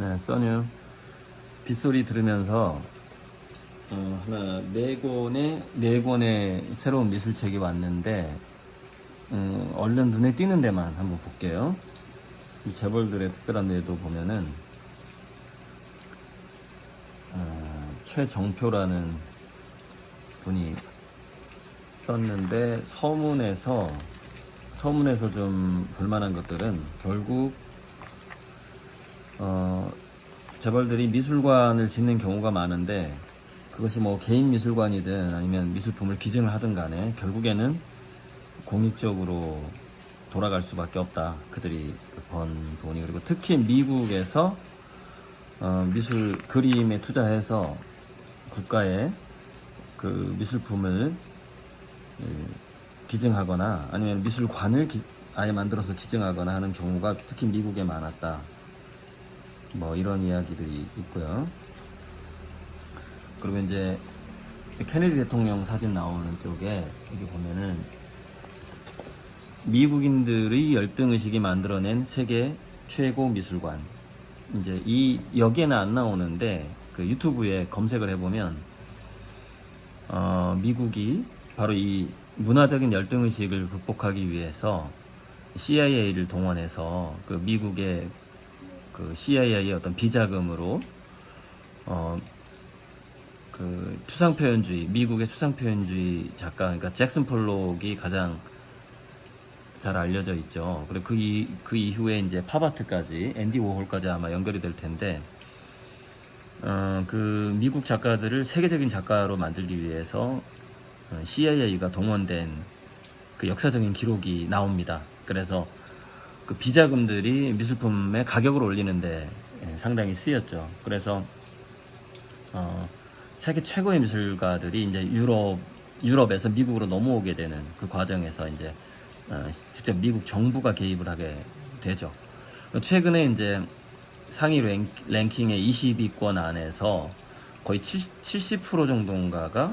네, 써뉴 빗소리 들으면서 어, 하나 네 권의 네 권의 새로운 미술책이 왔는데 음, 얼른 눈에 띄는 데만 한번 볼게요. 이 재벌들의 특별한 뇌도 보면은 어, 최정표라는 분이 썼는데 서문에서 서문에서 좀 볼만한 것들은 결국 어, 재벌들이 미술관을 짓는 경우가 많은데 그것이 뭐 개인 미술관이든 아니면 미술품을 기증을 하든 간에 결국에는 공익적으로 돌아갈 수밖에 없다. 그들이 번 돈이 그리고 특히 미국에서 어, 미술 그림에 투자해서 국가에 그 미술품을 예, 기증하거나 아니면 미술관을 기- 아예 만들어서 기증하거나 하는 경우가 특히 미국에 많았다. 뭐 이런 이야기들이 있고요. 그리고 이제 케네디 대통령 사진 나오는 쪽에 여기 보면은 미국인들의 열등 의식이 만들어낸 세계 최고 미술관. 이제 이 여기에는 안 나오는데 그 유튜브에 검색을 해보면 어, 미국이 바로 이 문화적인 열등 의식을 극복하기 위해서 CIA를 동원해서 그 미국의 그 CIA의 어떤 비자금으로 어, 그 추상 표현주의 미국의 추상 표현주의 작가 그러니까 잭슨 폴록이 가장 잘 알려져 있죠. 그리고 그, 이, 그 이후에 이제 팝아트까지 앤디 워홀까지 아마 연결이 될 텐데 어, 그 미국 작가들을 세계적인 작가로 만들기 위해서 어, CIA가 동원된 그 역사적인 기록이 나옵니다. 그래서 그 비자금들이 미술품의 가격을 올리는데 예, 상당히 쓰였죠. 그래서 어, 세계 최고의 미술가들이 이제 유럽 유럽에서 미국으로 넘어오게 되는 그 과정에서 이제 어, 직접 미국 정부가 개입을 하게 되죠. 최근에 이제 상위 랭, 랭킹의 20위권 안에서 거의 70, 70% 정도인가가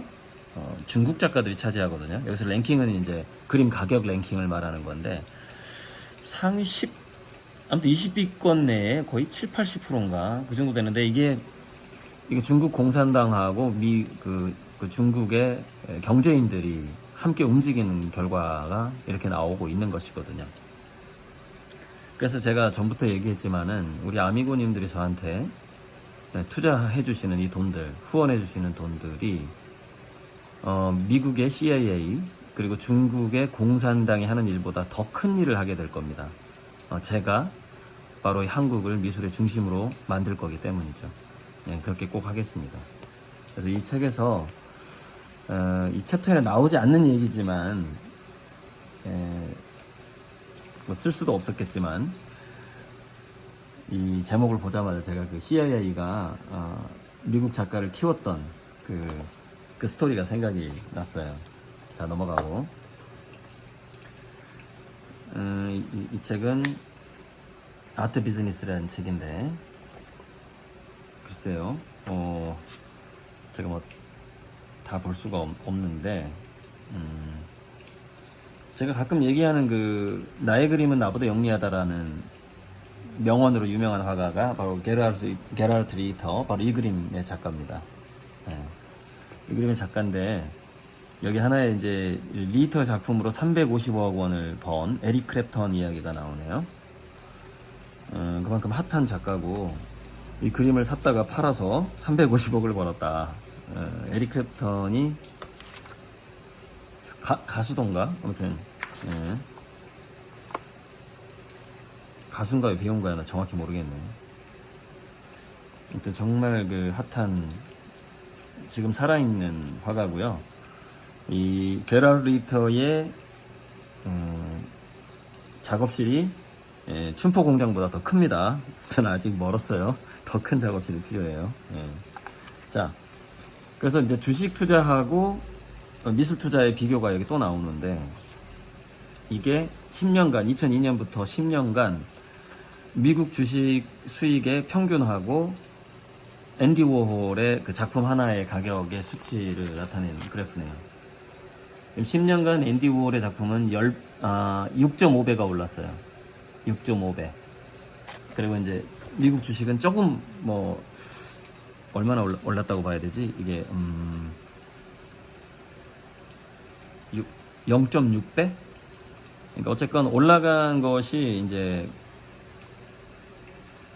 어, 중국 작가들이 차지하거든요. 여기서 랭킹은 이제 그림 가격 랭킹을 말하는 건데 상위 10 아무튼 20위권 내에 거의 7, 80%인가 그 정도 되는데 이게 이게 중국 공산당하고 미그 중국의 경제인들이 함께 움직이는 결과가 이렇게 나오고 있는 것이거든요. 그래서 제가 전부터 얘기했지만은 우리 아미고님들이 저한테 네, 투자해 주시는 이 돈들, 후원해 주시는 돈들이 어, 미국의 CIA 그리고 중국의 공산당이 하는 일보다 더 큰 일을 하게 될 겁니다. 어, 제가 바로 이 한국을 미술의 중심으로 만들 거기 때문이죠. 예, 그렇게 꼭 하겠습니다. 그래서 이 책에서 어, 이 챕터에 나오지 않는 얘기지만 예, 뭐쓸 수도 없었겠지만 이 제목을 보자마자 제가 그 CIA가 어, 미국 작가를 키웠던 그, 그 스토리가 생각이 났어요. 자 넘어가고 음, 이, 이 책은 아트 비즈니스라는 책인데 글쎄요 어, 제가 뭐 다 볼 수가 없, 없는데 음, 제가 가끔 얘기하는 그 나의 그림은 나보다 영리하다라는 명언으로 유명한 화가가 바로 게라르트, 게라르트 리터 바로 이 그림의 작가입니다. 예. 이 그림의 작가인데 여기 하나의 이제 리터 작품으로 350억 원을 번 에릭 크랩턴 이야기가 나오네요. 어, 그만큼 핫한 작가고 이 그림을 샀다가 팔아서 350억을 벌었다. 어, 에릭 크랩턴이 가, 가수던가 아무튼 예. 가수인가요 배우인가요 나 정확히 모르겠네. 아무튼 정말 그 핫한 지금 살아있는 화가고요. 이 게라리터의 음, 작업실이 예, 춘포 공장보다 더 큽니다. 저는 아직 멀었어요. 더 큰 작업실이 필요해요. 예. 자, 그래서 이제 주식 투자하고 어, 미술 투자의 비교가 여기 또 나오는데 이게 10년간 2002년부터 10년간 미국 주식 수익의 평균하고 앤디 워홀의 그 작품 하나의 가격의 수치를 나타내는 그래프네요. 10년간 앤디 워홀의 작품은 열, 아, 6.5배가 올랐어요. 6.5배. 그리고 이제 미국 주식은 조금 뭐 얼마나 올랐다고 봐야 되지? 이게 음 0.6배? 그러니까 어쨌건 올라간 것이 이제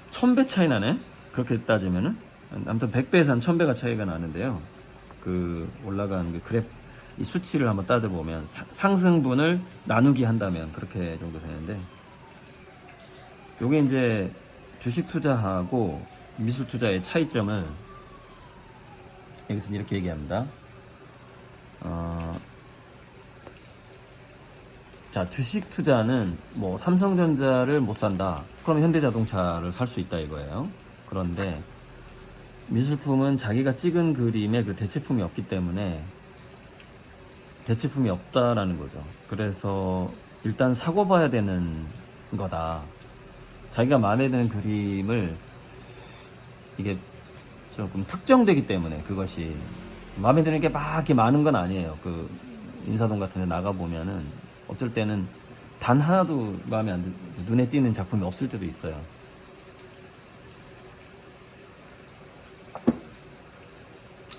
1000배 차이 나네? 그렇게 따지면은 아무튼 100배에서 한 1000배가 차이가 나는데요. 그 올라간 그 그래프 이 수치를 한번 따져 보면 상승분을 나누기 한다면 그렇게 정도 되는데 요게 이제 주식 투자하고 미술 투자의 차이점을 여기서 이렇게 얘기합니다. 어, 자, 주식 투자는 뭐 삼성전자를 못 산다. 그럼 현대자동차를 살 수 있다 이거예요. 그런데 미술품은 자기가 찍은 그림에 그 대체품이 없기 때문에 대체품이 없다라는 거죠. 그래서 일단 사고 봐야 되는 거다. 자기가 마음에 드는 그림을 이게 조금 특정되기 때문에 그것이 마음에 드는 게 막 이렇게 많은 건 아니에요. 그 인사동 같은 데 나가 보면은 어쩔 때는 단 하나도 마음에 안 드, 눈에 띄는 작품이 없을 때도 있어요.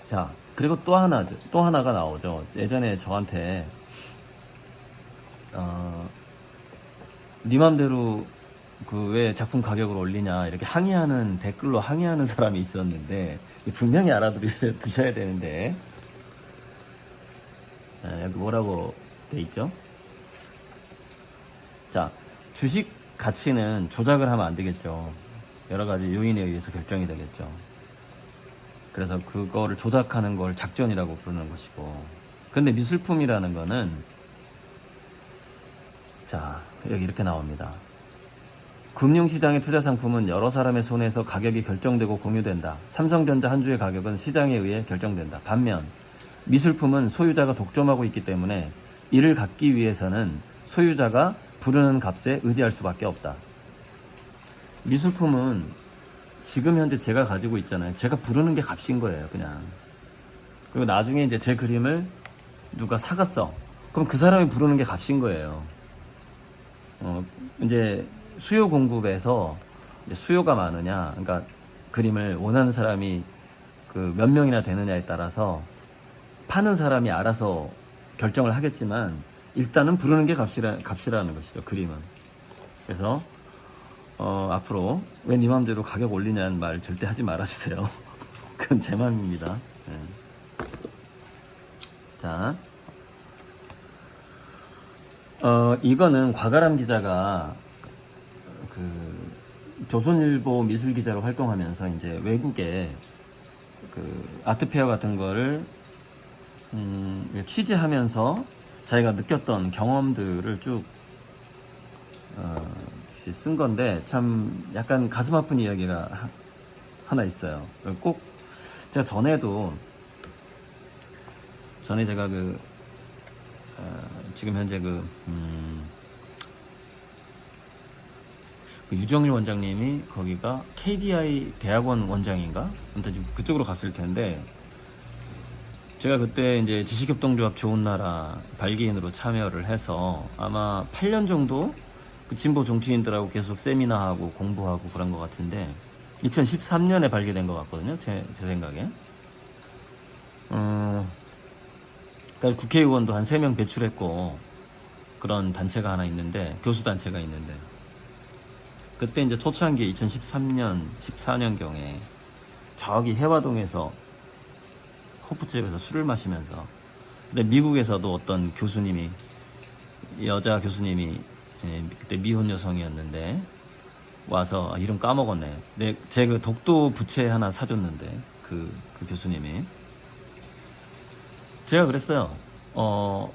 자, 그리고 또 하나, 또 하나가 나오죠. 예전에 저한테, 어, 네 맘대로 그 왜 작품 가격을 올리냐, 이렇게 항의하는, 댓글로 항의하는 사람이 있었는데, 분명히 알아두셔야 되는데, 아, 여기 뭐라고 돼 있죠? 자, 주식 가치는 조작을 하면 안 되겠죠. 여러 가지 요인에 의해서 결정이 되겠죠. 그래서 그거를 조작하는 걸 작전이라고 부르는 것이고. 근데 미술품이라는 거는, 자, 여기 이렇게 나옵니다. 금융시장의 투자 상품은 여러 사람의 손에서 가격이 결정되고 공유된다. 삼성전자 한 주의 가격은 시장에 의해 결정된다. 반면, 미술품은 소유자가 독점하고 있기 때문에 이를 갖기 위해서는 소유자가 부르는 값에 의지할 수밖에 없다. 미술품은 지금 현재 제가 가지고 있잖아요. 제가 부르는 게 값인 거예요, 그냥. 그리고 나중에 이제 제 그림을 누가 사갔어. 그럼 그 사람이 부르는 게 값인 거예요. 어, 이제 수요 공급에서 이제 수요가 많으냐, 그러니까 그림을 원하는 사람이 그 몇 명이나 되느냐에 따라서 파는 사람이 알아서 결정을 하겠지만 일단은 부르는 게 값이라, 값이라는 것이죠, 그림은. 그래서 어, 앞으로 왜 네 맘대로 가격 올리냐는 말 절대 하지 말아주세요. 그건 제 맘입니다. 예. 자, 어, 이거는 과가람 기자가 그 조선일보 미술 기자로 활동하면서 이제 외국에 그 아트페어 같은 거를 음, 취재하면서 자기가 느꼈던 경험들을 쭉 어, 쓴 건데 참 약간 가슴 아픈 이야기가 하- 하나 있어요. 꼭 제가 전에도 전에 제가 그 어, 지금 현재 그, 음, 그 유정일 원장님이 거기가 KDI 대학원 원장인가? 아무튼 지금 그쪽으로 갔을 텐데 제가 그때 이제 지식협동조합 좋은 나라 발기인으로 참여를 해서 아마 8년 정도 그 진보 정치인들하고 계속 세미나하고 공부하고 그런 것 같은데 2013년에 발기된 것 같거든요. 제, 제 생각에. 음, 그러니까 국회의원도 한 3명 배출했고 그런 단체가 하나 있는데 교수 단체가 있는데 그때 이제 초창기 2013년 14년경에 저기 해화동에서 호프집에서 술을 마시면서 근데 미국에서도 어떤 교수님이 여자 교수님이 예, 그때 미혼 여성이었는데 와서 아, 이름 까먹었네. 내제그 독도 부채 하나 사줬는데 그, 그 교수님이 제가 그랬어요. 어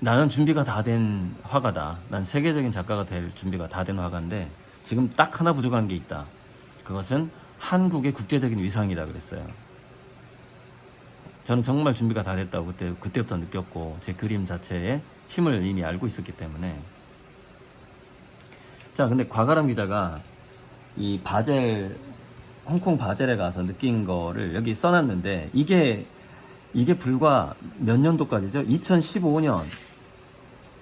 나는 준비가 다 된 화가다. 난 세계적인 작가가 될 준비가 다 된 화가인데 지금 딱 하나 부족한 게 있다. 그것은 한국의 국제적인 위상이다 그랬어요. 저는 정말 준비가 다 됐다고 그때 그때부터 느꼈고 제 그림 자체에 힘을 이미 알고 있었기 때문에 자 근데 과가람 기자가 이 바젤 홍콩 바젤에 가서 느낀 거를 여기 써놨는데 이게 이게 불과 몇 년도까지죠? 2015년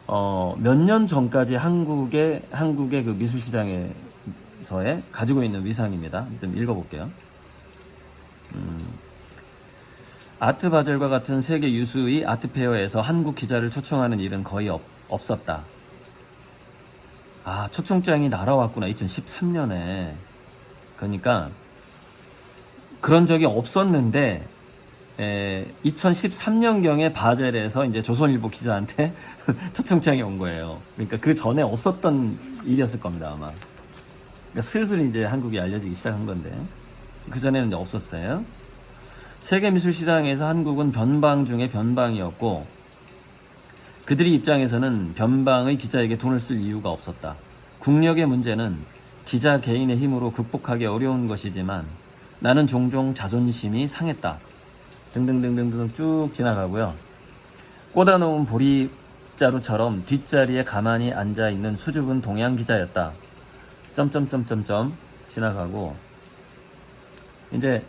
어, 몇 년 전까지 한국의 한국의 그 미술 기자회견서에 가지고 있는 위상입니다. 좀 읽어볼게요. 음, 아트 바젤과 같은 세계 유수의 아트페어에서 한국 기자를 초청하는 일은 거의 없, 없었다. 아, 초청장이 날아왔구나. 2013년에. 그러니까 그런 적이 없었는데 2013년경에 바젤에서 이제 조선일보 기자한테 초청장이 온 거예요. 그러니까 그 전에 없었던 일이었을 겁니다, 아마. 그러니까 슬슬 이제 한국이 알려지기 시작한 건데 그 전에는 이제 없었어요. 세계 미술 시장에서 한국은 변방 중에 변방이었고 그들의 입장에서는 변방의 기자에게 돈을 쓸 이유가 없었다. 국력의 문제는 기자 개인의 힘으로 극복하기 어려운 것이지만 나는 종종 자존심이 상했다. 등등등등등 쭉 지나가고요. 꽂아놓은 보리자루처럼 뒷자리에 가만히 앉아 있는 수줍은 동양 기자였다. 점점점점점 지나가고 이제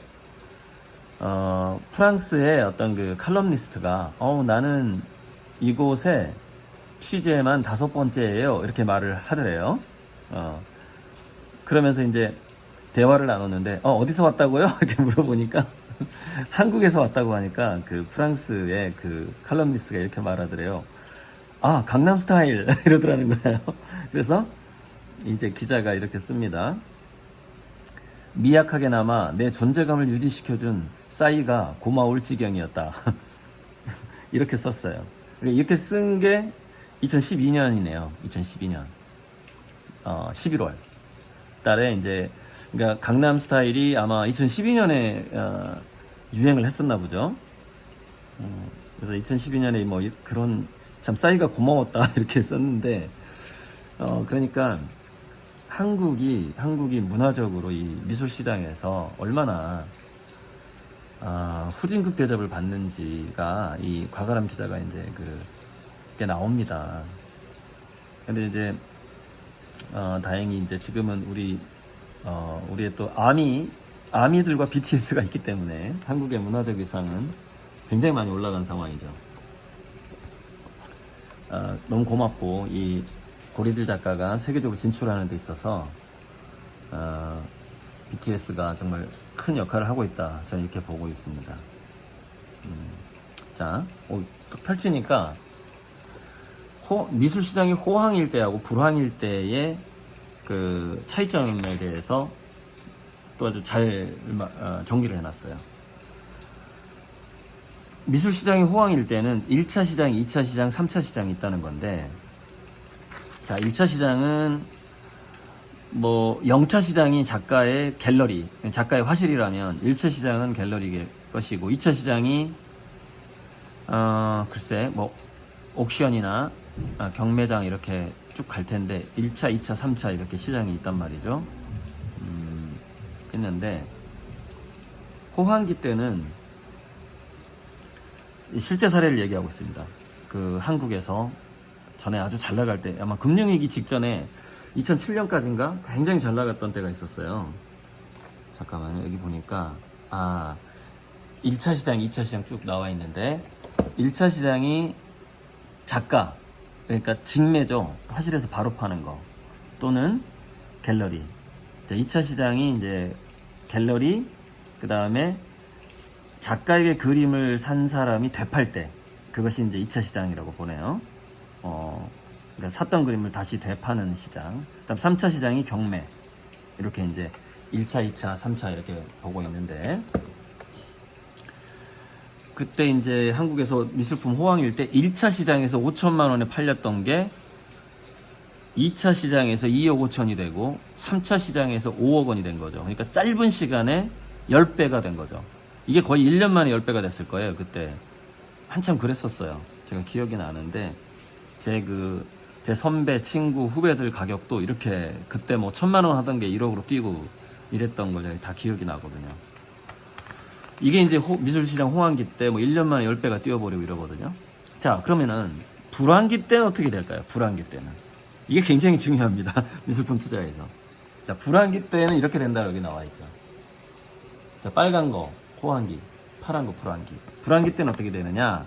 어, 프랑스의 어떤 그 칼럼니스트가 어 나는 이곳에 취재만 다섯 번째예요 이렇게 말을 하더래요. 어, 그러면서 이제 대화를 나눴는데 어 어디서 왔다고요? 이렇게 물어보니까 한국에서 왔다고 하니까 그 프랑스의 그 칼럼니스트가 이렇게 말하더래요. 아 강남 스타일 이러더라는 거예요. 그래서 이제 기자가 이렇게 씁니다. 미약하게나마 내 존재감을 유지시켜준 싸이가 고마울 지경이었다. 이렇게 썼어요. 이렇게 쓴 게 2012년이네요. 2012년. 어, 11월 달에 이제, 그러니까 강남 스타일이 아마 2012년에 어, 유행을 했었나 보죠. 어, 그래서 2012년에 뭐 이- 그런 참 싸이가 고마웠다 이렇게 썼는데, 어, 그러니까 한국이 한국이 문화적으로 이 미술 시장에서 얼마나 아, 후진국 대접을 받는지가 이 과가람 기자가 이제 그게 나옵니다. 근데 이제 어, 다행히 이제 지금은 우리 어, 우리의 또 아미 아미들과 BTS가 있기 때문에 한국의 문화적 위상은 굉장히 많이 올라간 상황이죠. 어, 너무 고맙고 이 고리들 작가가 세계적으로 진출하는 데 있어서 어, BTS가 정말 큰 역할을 하고 있다. 저는 이렇게 보고 있습니다. 음, 자, 오, 또 펼치니까 호- 미술 시장이 호황일 때하고 불황일 때의 그 차이점에 대해서 또 아주 잘 마- 어, 정리를 해놨어요. 미술 시장이 호황일 때는 1차 시장, 2차 시장, 3차 시장이 있다는 건데 자, 1차 시장은 뭐 0차 시장이 작가의 갤러리, 작가의 화실이라면 1차 시장은 갤러리의 것이고 2차 시장이 어, 글쎄 뭐 옥션이나 아, 경매장 이렇게 쭉 갈 텐데 1차, 2차, 3차 이렇게 시장이 있단 말이죠. 음, 있는데 호황기 때는 이 실제 사례를 얘기하고 있습니다. 그 한국에서 전에 아주 잘 나갈 때 아마 금융위기 직전에 2007년까지인가 굉장히 잘 나갔던 때가 있었어요. 잠깐만요. 여기 보니까 아 1차 시장, 2차 시장 쭉 나와 있는데 1차 시장이 작가 그러니까 직매죠. 화실에서 바로 파는 거 또는 갤러리. 자, 2차 시장이 이제 갤러리 그 다음에 작가에게 그림을 산 사람이 되팔 때 그것이 이제 2차 시장이라고 보네요. 어, 그러니까 샀던 그림을 다시 되파는 시장. 그다음 3차 시장이 경매. 이렇게 이제 1차, 2차, 3차 이렇게 보고 있는데 그때 이제 한국에서 미술품 호황일 때 1차 시장에서 5천만 원에 팔렸던 게 2차 시장에서 2억 5천이 되고 3차 시장에서 5억 원이 된 거죠. 그러니까 짧은 시간에 10배가 된 거죠. 이게 거의 1년 만에 10배가 됐을 거예요, 그때. 한참 그랬었어요. 제가 기억이 나는데 제 그, 제 선배, 친구, 후배들 가격도 이렇게 그때 뭐 천만 원 하던 게 1억으로 뛰고 이랬던 걸 다 기억이 나거든요. 이게 이제 호- 미술시장 호황기 때 뭐 1년 만에 10배가 뛰어버리고 이러거든요. 자, 그러면은 불황기 때는 어떻게 될까요? 불황기 때는. 이게 굉장히 중요합니다. 미술품 투자에서. 자, 불황기 때는 이렇게 된다 여기 나와 있죠. 자, 빨간 거 호황기, 파란 거 불황기. 불황기 때는 어떻게 되느냐?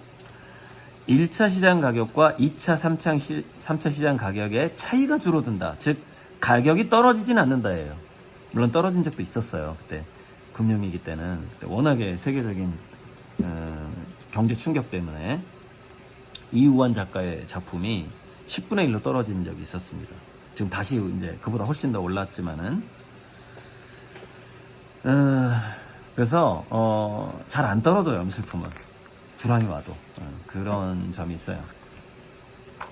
1차 시장 가격과 2차, 3차, 시, 3차 시장 가격의 차이가 줄어든다. 즉, 가격이 떨어지진 않는다예요. 물론 떨어진 적도 있었어요. 그때 금융위기 때는 그때 워낙에 세계적인 어, 경제 충격 때문에 이우환 작가의 작품이 10분의 1로 떨어진 적이 있었습니다. 지금 다시 이제 그보다 훨씬 더 올랐지만은 어, 그래서 어, 잘 안 떨어져요 미술품은 불황이 와도 어, 그런 점이 있어요.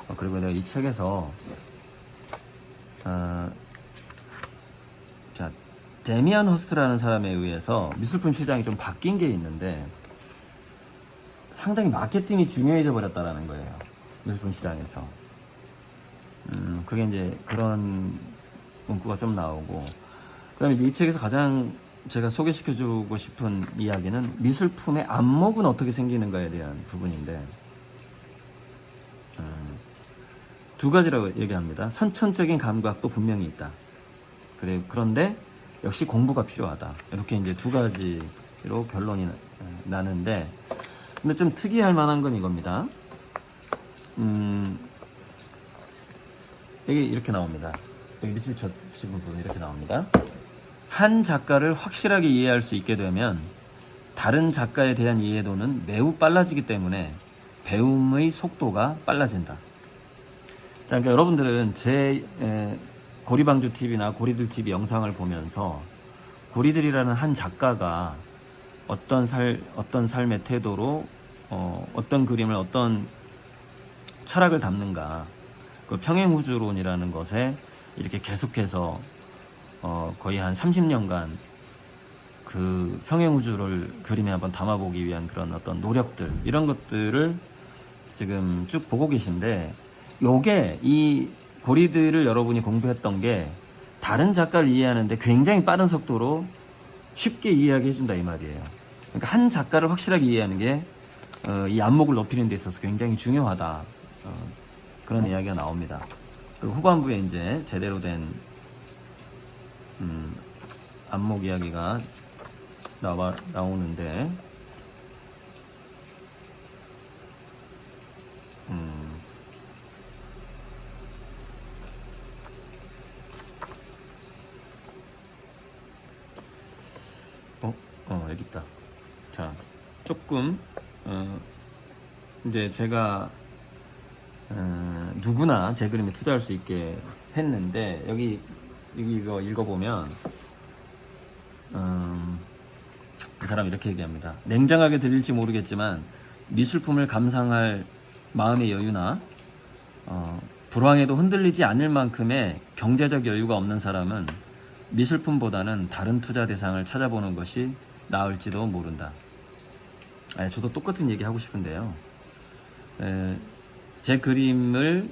어, 그리고 내가 이 책에서 어, 자 데미안 호스트라는 사람에 의해서 미술품 시장이 좀 바뀐 게 있는데 상당히 마케팅이 중요해져 버렸다라는 거예요 미술품 시장에서 음, 그게 이제 그런 문구가 좀 나오고 그 다음에 이제 이 책에서 가장 제가 소개시켜주고 싶은 이야기는 미술품의 안목은 어떻게 생기는가에 대한 부분인데 음, 두 가지라고 얘기합니다. 선천적인 감각도 분명히 있다. 그래 그런데 역시 공부가 필요하다. 이렇게 이제 두 가지로 결론이 나- 나는데 근데 좀 특이할 만한 건 이겁니다. 음, 여기 이렇게 나옵니다. 여기 쳐집은 부분 이렇게 나옵니다. 한 작가를 확실하게 이해할 수 있게 되면 다른 작가에 대한 이해도는 매우 빨라지기 때문에 배움의 속도가 빨라진다. 자, 그러니까 여러분들은 제 에, 고리방주 TV나 고리들 TV 영상을 보면서 고리들이라는 한 작가가 어떤 살 어떤 삶의 태도로 어, 어떤 그림을 어떤 철학을 담는가 그 평행우주론이라는 것에 이렇게 계속해서 어, 거의 한 30년간 그 평행우주를 그림에 한번 담아보기 위한 그런 어떤 노력들 이런 것들을 지금 쭉 보고 계신데 요게 이 고리들을 여러분이 공부했던 게 다른 작가를 이해하는데 굉장히 빠른 속도로 쉽게 이해하게 해준다 이 말이에요. 그러니까 한 작가를 확실하게 이해하는 게 어, 이 안목을 높이는 데 있어서 굉장히 중요하다. 어, 그런 이야기가 나옵니다. 그리고 후반부에 이제 제대로 된 음, 안목 이야기가 나와 나오는데 음, 어, 어 여기 있다. 자, 조금 어, 이제 제가 어, 누구나 제 그림에 투자할 수 있게 했는데 여기 이거 읽어보면 음, 이 사람 이렇게 얘기합니다. 냉정하게 들릴지 모르겠지만 미술품을 감상할 마음의 여유나 어, 불황에도 흔들리지 않을 만큼의 경제적 여유가 없는 사람은 미술품보다는 다른 투자 대상을 찾아보는 것이 나을지도 모른다. 아, 저도 똑같은 얘기 하고 싶은데요. 에, 제 그림을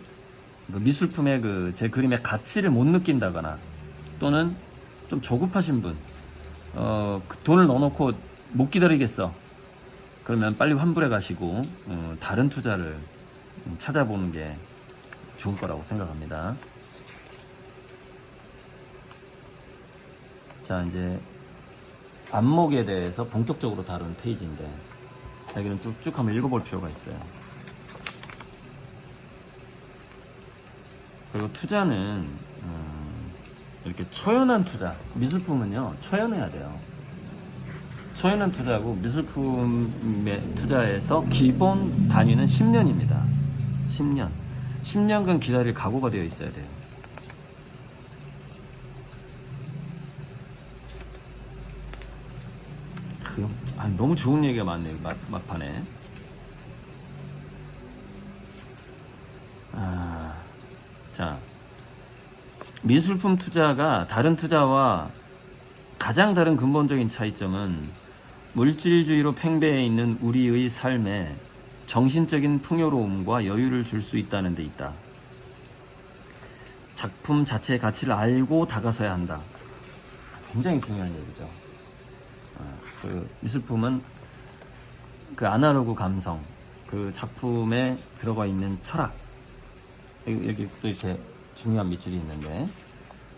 그 미술품의 그 제 그림의 가치를 못 느낀다거나 또는 좀 조급하신 분, 어, 그 돈을 넣어놓고 못 기다리겠어. 그러면 빨리 환불해 가시고 어, 다른 투자를 음, 찾아보는 게 좋을 거라고 생각합니다. 자 이제 안목에 대해서 본격적으로 다룬 페이지인데 여기는 쭉쭉 한번 읽어볼 필요가 있어요. 그리고 투자는 음, 이렇게 초연한 투자 미술품은요 초연해야 돼요. 초연한 투자고 미술품의 투자에서 기본 단위는 10년입니다. 10년. 10년간 기다릴 각오가 되어 있어야 돼요. 그, 아니, 너무 좋은 얘기가 많네요. 막, 막판에. 아, 자. 미술품 투자가 다른 투자와 가장 다른 근본적인 차이점은 물질주의로 팽배해 있는 우리의 삶에 정신적인 풍요로움과 여유를 줄 수 있다는 데 있다. 작품 자체의 가치를 알고 다가서야 한다. 굉장히 중요한 얘기죠. 어, 그 미술품은 그 아날로그 감성, 그 작품에 들어가 있는 철학, 여기, 여기 또 이렇게 중요한 밑줄이 있는데,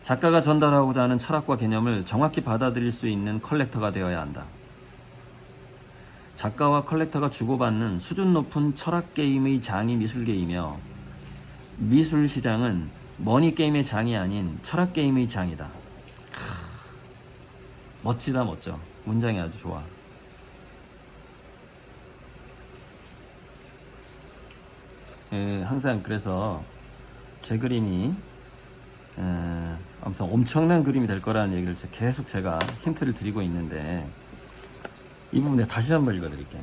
작가가 전달하고자 하는 철학과 개념을 정확히 받아들일 수 있는 컬렉터가 되어야 한다. 작가와 컬렉터가 주고받는 수준 높은 철학 게임의 장이 미술계이며 미술 시장은 머니 게임의 장이 아닌 철학 게임의 장이다. 크, 멋지다 멋져. 문장이 아주 좋아. 예, 항상 그래서 제 그림이 에, 아무튼 엄청난 그림이 될 거라는 얘기를 제- 계속 제가 힌트를 드리고 있는데 이 부분 에 다시 한번 읽어드릴게요.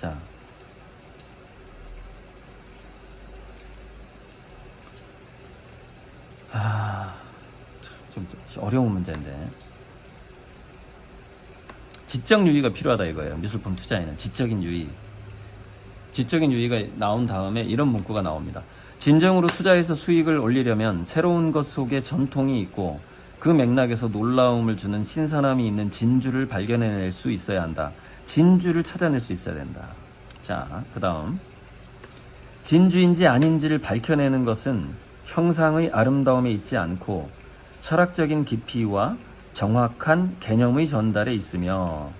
자. 아, 좀, 좀 어려운 문제인데. 지적 유의가 필요하다 이거예요. 미술품 투자에는 지적인 유의. 지적인 유의가 나온 다음에 이런 문구가 나옵니다. 진정으로 투자해서 수익을 올리려면 새로운 것 속에 전통이 있고 그 맥락에서 놀라움을 주는 신선함이 있는 진주를 발견해낼 수 있어야 한다. 진주를 찾아낼 수 있어야 된다. 자, 그 다음. 진주인지 아닌지를 밝혀내는 것은 형상의 아름다움에 있지 않고 철학적인 깊이와 정확한 개념의 전달에 있으며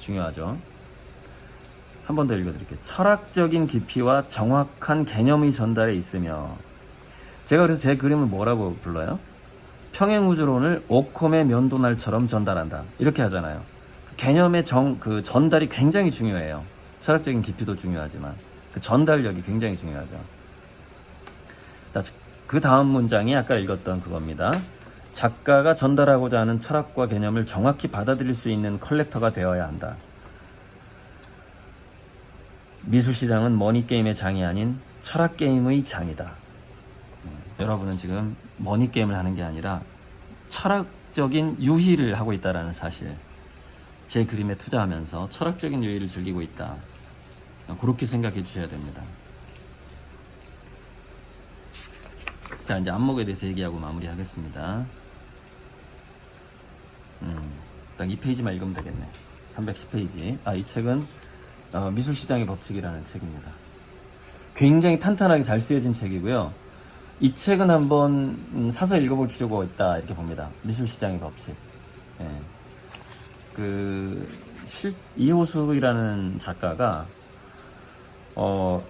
중요하죠. 한 번 더 읽어드릴게요. 철학적인 깊이와 정확한 개념의 전달에 있으며 제가 그래서 제 그림을 뭐라고 불러요? 평행우주론을 오콤의 면도날처럼 전달한다. 이렇게 하잖아요. 개념의 정, 그 전달이 굉장히 중요해요. 철학적인 깊이도 중요하지만 그 전달력이 굉장히 중요하죠. 자, 그 다음 문장이 아까 읽었던 그겁니다. 작가가 전달하고자 하는 철학과 개념을 정확히 받아들일 수 있는 컬렉터가 되어야 한다. 미술시장은 머니게임의 장이 아닌 철학게임의 장이다. 음, 여러분은 지금 머니게임을 하는 게 아니라 철학적인 유희를 하고 있다는 사실. 제 그림에 투자하면서 철학적인 유희를 즐기고 있다. 그렇게 생각해 주셔야 됩니다. 자, 이제 안목에 대해서 얘기하고 마무리하겠습니다. 음, 딱이 페이지만 읽으면 되겠네. 310페이지. 아, 이 책은 어, 미술시장의 법칙이라는 책입니다. 굉장히 탄탄하게 잘 쓰여진 책이고요. 이 책은 한번 음, 사서 읽어볼 필요가 있다 이렇게 봅니다. 미술시장의 법칙. 예. 그 실, 이호수이라는 작가가 어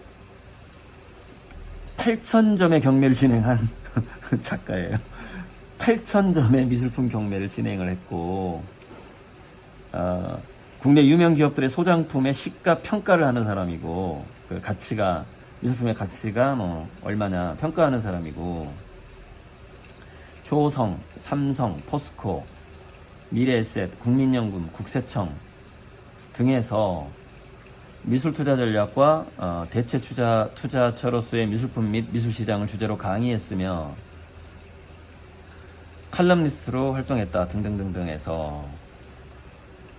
8,000점의 경매를 진행한 작가예요. 8,000점의 미술품 경매를 진행을 했고 어, 국내 유명 기업들의 소장품의 시가 평가를 하는 사람이고 그 가치가 미술품의 가치가 뭐 얼마냐 평가하는 사람이고 효성, 삼성, 포스코, 미래에셋, 국민연금, 국세청 등에서 미술 투자 전략과 어, 대체 투자 투자처로서의 미술품 및 미술 시장을 주제로 강의했으며 칼럼니스트로 활동했다 등등등등 해서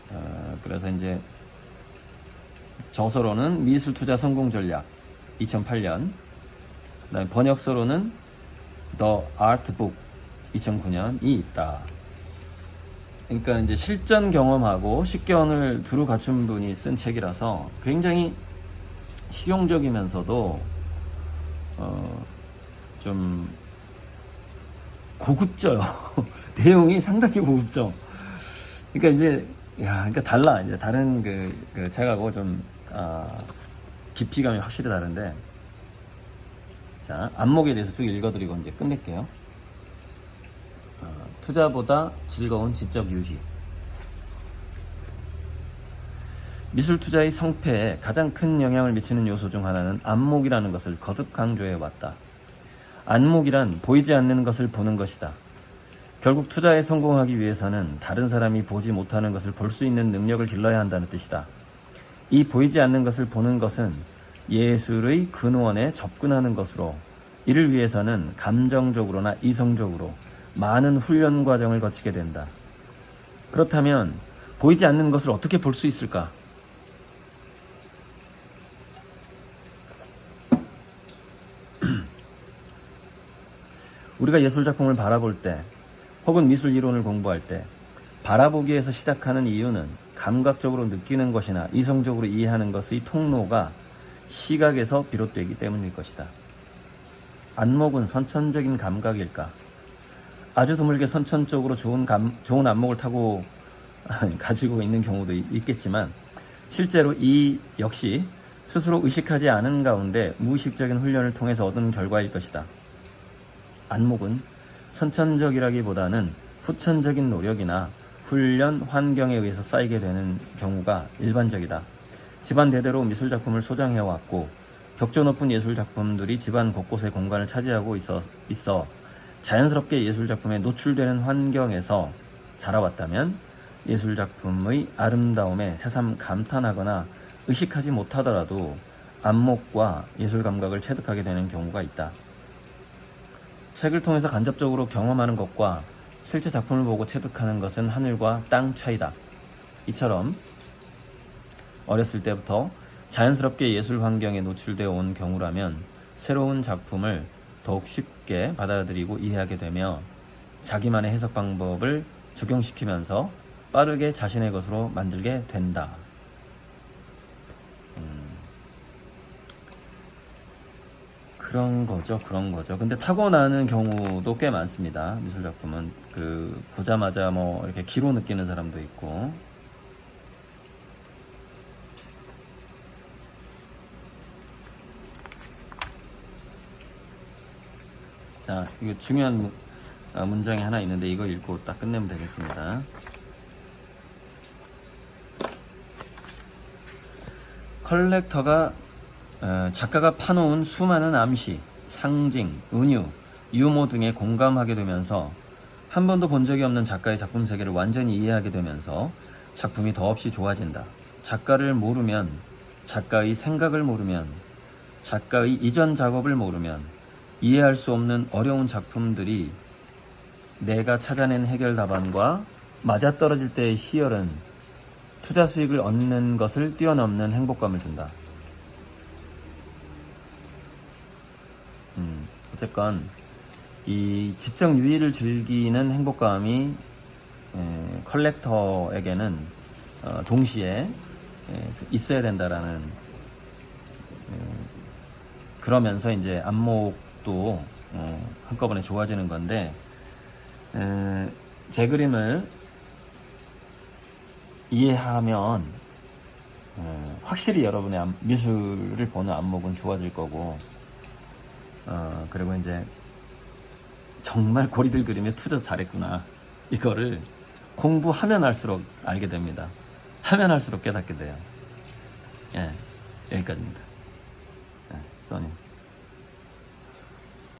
어, 그래서 이제 저서로는 미술 투자 성공 전략 2008년 그다음에 번역서로는 The Art Book 2009년이 있다. 그러니까 이제 실전 경험하고 식견을 두루 갖춘 분이 쓴 책이라서 굉장히 실용적이면서도 어, 좀 고급져요. 내용이 상당히 고급져. 그러니까 이제 야, 그러니까 달라. 이제 다른 그, 그 책하고 좀 아, 깊이감이 확실히 다른데. 자, 안목에 대해서 쭉 읽어드리고 이제 끝낼게요. 어, 투자보다 즐거운 지적 유희. 미술 투자의 성패에 가장 큰 영향을 미치는 요소 중 하나는 안목이라는 것을 거듭 강조해 왔다. 안목이란 보이지 않는 것을 보는 것이다. 결국 투자에 성공하기 위해서는 다른 사람이 보지 못하는 것을 볼 수 있는 능력을 길러야 한다는 뜻이다. 이 보이지 않는 것을 보는 것은 예술의 근원에 접근하는 것으로 이를 위해서는 감정적으로나 이성적으로 많은 훈련 과정을 거치게 된다. 그렇다면 보이지 않는 것을 어떻게 볼 수 있을까? 우리가 예술 작품을 바라볼 때 혹은 미술 이론을 공부할 때 바라보기에서 시작하는 이유는 감각적으로 느끼는 것이나 이성적으로 이해하는 것의 통로가 시각에서 비롯되기 때문일 것이다. 안목은 선천적인 감각일까? 아주 드물게 선천적으로 좋은 감, 좋은 안목을 타고 가지고 있는 경우도 있- 있겠지만 실제로 이 역시 스스로 의식하지 않은 가운데 무의식적인 훈련을 통해서 얻은 결과일 것이다. 안목은 선천적이라기보다는 후천적인 노력이나 훈련 환경에 의해서 쌓이게 되는 경우가 일반적이다. 집안 대대로 미술 작품을 소장해 왔고 격조 높은 예술 작품들이 집안 곳곳에 공간을 차지하고 있어, 있어 자연스럽게 예술 작품에 노출되는 환경에서 자라왔다면 예술 작품의 아름다움에 새삼 감탄하거나 의식하지 못하더라도 안목과 예술 감각을 체득하게 되는 경우가 있다. 책을 통해서 간접적으로 경험하는 것과 실제 작품을 보고 체득하는 것은 하늘과 땅 차이다. 이처럼 어렸을 때부터 자연스럽게 예술 환경에 노출되어 온 경우라면 새로운 작품을 더욱 쉽게 받아들이고 이해하게 되며 자기만의 해석 방법을 적용시키면서 빠르게 자신의 것으로 만들게 된다. 그런 거죠, 그런 거죠. 근데 타고나는 경우도 꽤 많습니다. 미술 작품은 그 보자마자 뭐 이렇게 기로 느끼는 사람도 있고. 자, 이거 중요한 문- 아, 문장이 하나 있는데 이거 읽고 딱 끝내면 되겠습니다. 컬렉터가 어, 작가가 파놓은 수많은 암시, 상징, 은유, 유모 등에 공감하게 되면서 한 번도 본 적이 없는 작가의 작품 세계를 완전히 이해하게 되면서 작품이 더없이 좋아진다. 작가를 모르면, 작가의 생각을 모르면, 작가의 이전 작업을 모르면 이해할 수 없는 어려운 작품들이 내가 찾아낸 해결 답안과 맞아떨어질 때의 희열은 투자 수익을 얻는 것을 뛰어넘는 행복감을 준다. 음, 어쨌건 이 지적 유의를 즐기는 행복감이 에, 컬렉터에게는 어, 동시에 에, 있어야 된다라는 에, 그러면서 이제 안목도 어, 한꺼번에 좋아지는 건데 에, 제 그림을 이해하면 어, 확실히 여러분의 안- 미술을 보는 안목은 좋아질 거고 어, 그리고 이제 정말 고리들 그림에 투자 잘했구나. 이거를 공부하면 할수록 알게 됩니다. 하면 할수록 깨닫게 돼요. 예 여기까지입니다. 예, 써니